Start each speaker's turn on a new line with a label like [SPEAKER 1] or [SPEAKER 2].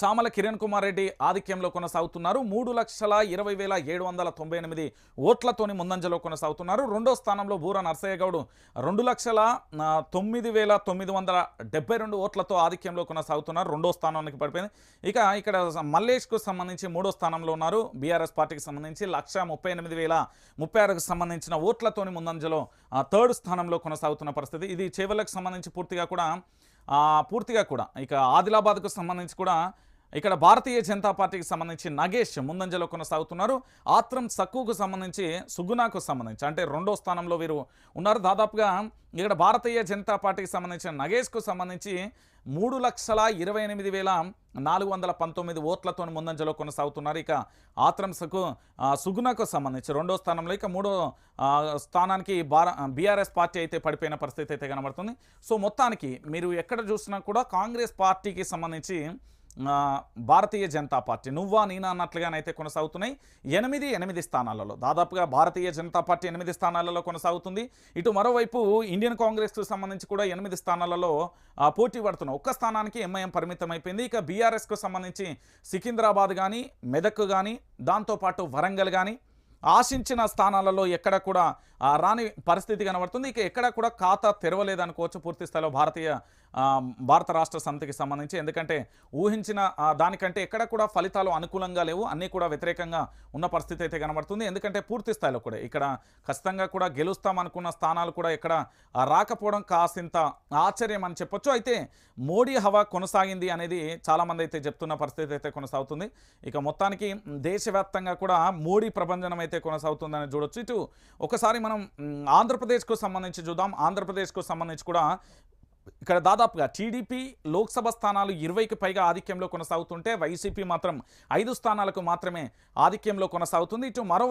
[SPEAKER 1] చామల కిరణ్ కుమార్ రెడ్డి ఆధిక్యంలో కొనసాగుతున్నారు. మూడు లక్షల ఇరవై వేల ఏడు వందల తొంభై ఎనిమిది ఓట్లతోని ముందంజలో కొనసాగుతున్నారు. రెండో స్థానంలో బూర నర్సయ్య గౌడు రెండు లక్షల తొమ్మిది వేల తొమ్మిది వందల డెబ్బై రెండు ఓట్లతో ఆధిక్యంలో కొనసాగుతున్నారు. రెండో స్థానానికి పడిపోయింది. ఇక ఇక్కడ మల్లేష్కు సంబంధించి మూడో స్థానంలో ఉన్నారు. బీఆర్ఎస్ పార్టీకి సంబంధించి లక్ష ముప్పై ఎనిమిది వేల ముప్పై ఆరుకు సంబంధించిన ఓట్లతోని ముందంజలో థర్డ్ స్థానంలో కొనసాగుతున్న పరిస్థితి. ఇది చేవలకు సంబంధించి పూర్తిగా కూడా పూర్తిగా కూడా. ఇక ఆదిలాబాద్కు సంబంధించి కూడా ఇక్కడ భారతీయ జనతా పార్టీకి సంబంధించి నగేష్ ముందంజలో కొనసాగుతున్నారు. ఆత్రం సక్కుకు సంబంధించి సుగుణాకు సంబంధించి అంటే రెండో స్థానంలో వీరు ఉన్నారు. దాదాపుగా ఇక్కడ భారతీయ జనతా పార్టీకి సంబంధించిన నగేష్కు సంబంధించి మూడు లక్షల ఇరవై ఎనిమిది వేల నాలుగు వందల పంతొమ్మిది ఓట్లతో ముందంజలో కొనసాగుతున్నారు. ఇక ఆత్రం సకు సుగుణకు సంబంధించి రెండో స్థానంలో ఇక మూడో స్థానానికి భార బీఆర్ఎస్ పార్టీ అయితే పడిపోయిన పరిస్థితి అయితే కనబడుతుంది. సో మొత్తానికి మీరు ఎక్కడ చూసినా కూడా కాంగ్రెస్ పార్టీకి సంబంధించి భారతీయ జనతా పార్టీ. నువ్వా నేనా అన్నట్లుగానైతే కొనసాగుతున్నాయి. ఎనిమిది ఎనిమిది స్థానాలలో దాదాపుగా భారతీయ జనతా పార్టీ ఎనిమిది స్థానాలలో కొనసాగుతుంది. ఇటు మరోవైపు ఇండియన్ కాంగ్రెస్కు సంబంధించి కూడా ఎనిమిది స్థానాలలో పోటీ పడుతున్నాయి. ఒక్క స్థానానికి ఎంఐఎం పరిమితం అయిపోయింది. ఇక బీఆర్ఎస్కు సంబంధించి సికింద్రాబాద్ కానీ మెదక్ కానీ దాంతోపాటు వరంగల్ కానీ ఆశించిన స్థానాలలో ఎక్కడ కూడా రాని పరిస్థితి కనబడుతుంది. ఇక ఎక్కడ కూడా ఖాతా తెరవలేదనుకోవచ్చు పూర్తి స్థాయిలో భారతీయ భారత రాష్ట్ర సమితికి సంబంధించి. ఎందుకంటే ఊహించిన దానికంటే ఎక్కడ కూడా ఫలితాలు అనుకూలంగా లేవు. అన్నీ కూడా వ్యతిరేకంగా ఉన్న పరిస్థితి అయితే కనబడుతుంది. ఎందుకంటే పూర్తి స్థాయిలో కూడా ఇక్కడ ఖచ్చితంగా కూడా గెలుస్తాం అనుకున్న స్థానాలు కూడా ఇక్కడ రాకపోవడం కాసింత ఆశ్చర్యం అని చెప్పొచ్చు. అయితే మోడీ హవా కొనసాగింది అనేది చాలామంది అయితే చెప్తున్న పరిస్థితి అయితే కొనసాగుతుంది. ఇక మొత్తానికి దేశవ్యాప్తంగా కూడా మోడీ ప్రభంజనం అయితే కొనసాగుతుందని చూడొచ్చు. ఇటు ఒకసారి మనం మనం ఆంధ్రప్రదేశ్కు సంబంధించి చూద్దాం. ఆంధ్రప్రదేశ్కు సంబంధించి కూడా ఇక్కడ దాదాపుగా టీడీపీ లోక్సభ స్థానాలు ఇరవైకి పైగా ఆధిక్యంలో కొనసాగుతుంటే వైసీపీ మాత్రం ఐదు స్థానాలకు మాత్రమే ఆధిక్యంలో కొనసాగుతుంది. ఇటు మరోవైపు